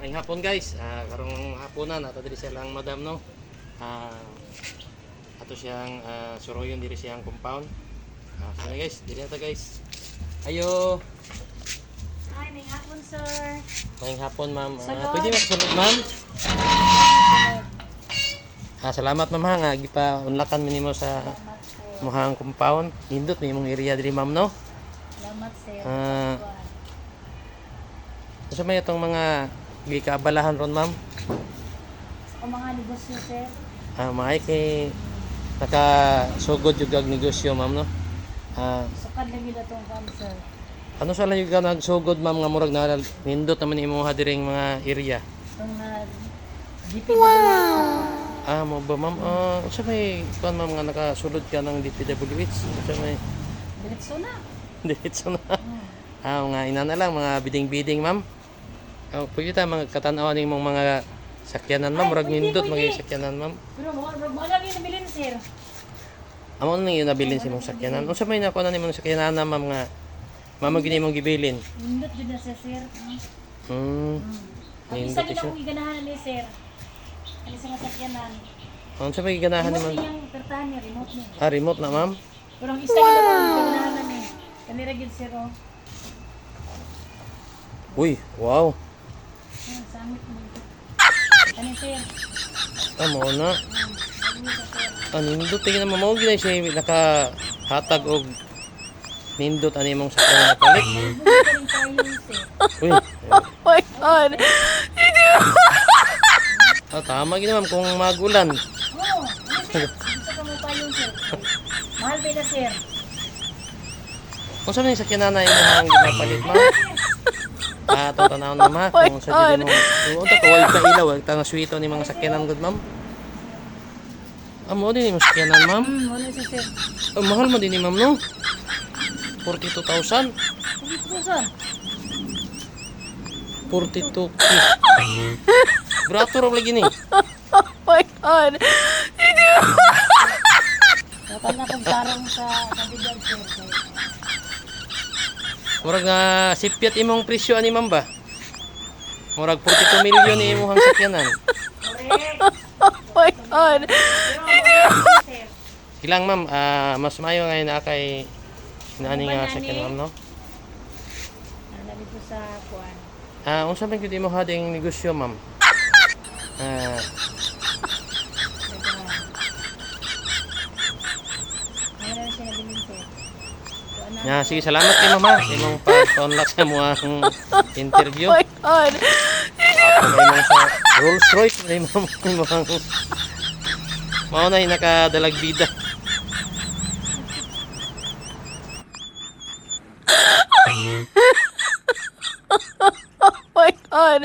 Ay hapon guys, ah, karong hapunan ato diri silang madam no. Ah, ato siyang ah, suroyon diri siyang compound. Ah, so guys, diri ato guys. Ayo, Hi, may hapon, sir. ngayong hapon ma'am. Salud. pwede makasulod ma'am? Ah, salamat ma'am ha nga gipa unlakan mi nimo sa muhang compound. Nindot ni imong area diri ma'am no. Salamat, sir. Ah. Sa may itong mga gikaabalahan ron ma'am. Sa mga negosyo, sir. Ah, maay kay nakasugod yung gag negosyo ma'am no. Ah, Sukad lang yun itong cancer. ano sa lang yung ka nagsugod ma'am nga murag na nindot naman imo ha diring mga area. Itong na DPWH. Ah, mo ba ma'am? Ah, sa may kuan ma'am nga nakasulod ka ng DPWH. Sa may Diretso na. diretso na. Hmm. Ah, mga ina na lang mga biding-biding ma'am. Ah, pwede ta mga katanaw ning mga mga sakyanan ma'am, pwede, nindot mga sakyanan ma'am. Pero mo, mo lang yun nabilin, sir. Amo nang yun nabilin si mong sakyanan. Unsa may nakuha na nimong sakyanan na ma'am nga mama gini mong gibilin. Nindot yun na, sir, sir. Hmm. Hmm. Ang Nindot siya. akong iganahan ni sir. Ano sa mga sakyanan. Unsa may ganahan ni Remote ma'am? pertahan niya, remote niya. Ah, remote na ma'am. Pero ang isa gid akong iganahan ni. Kanira gid sir, oh. Uy, wow. Ayan, sangit mo. Ano, sir? Ah, mo na. Ano sa nindot tingin na mao gina siya nakahatag og nindot ani mong sakyanan na palit. Uy. my god. Ah, tama gina ma'am kung magulan. Oo. Mahal ba sir? Kung saan yung sakyanan na imong ginapalit ma'am? Ah, tanaw na ma. Kung sa dili mo. Kung ito kawal ka ilaw, ang tanga sweeto ni mga sakyanan gud ma'am. Ah, mo din yung sakyanan ma'am. Wala sir. Ah, mahal mo din ni ma'am no? 42,000. Ano sir? 42 Brato raw lagi ni. Oh my god. Dapat na kong tarong sa kabilang, sir. Murag nga sipyat imong presyo ani ma'am ba? Murag 42 million ni imong sakyanan. Oh my god. Pero, sir. Ilang ma'am, ah, mas mayo ngayon na kay nani nga sakyan nani? ma'am no? Ano dito sa kuan? Ah, unsa man gyud imo hading negosyo ma'am? Ah, Ano na siya nabilin, sir? Nga sige salamat kay sa imong pag-unlock sa mo ang interview. Oh my god. Mga Rolls Royce na imong imong Mao na yung nakadalag bida. Oh my god.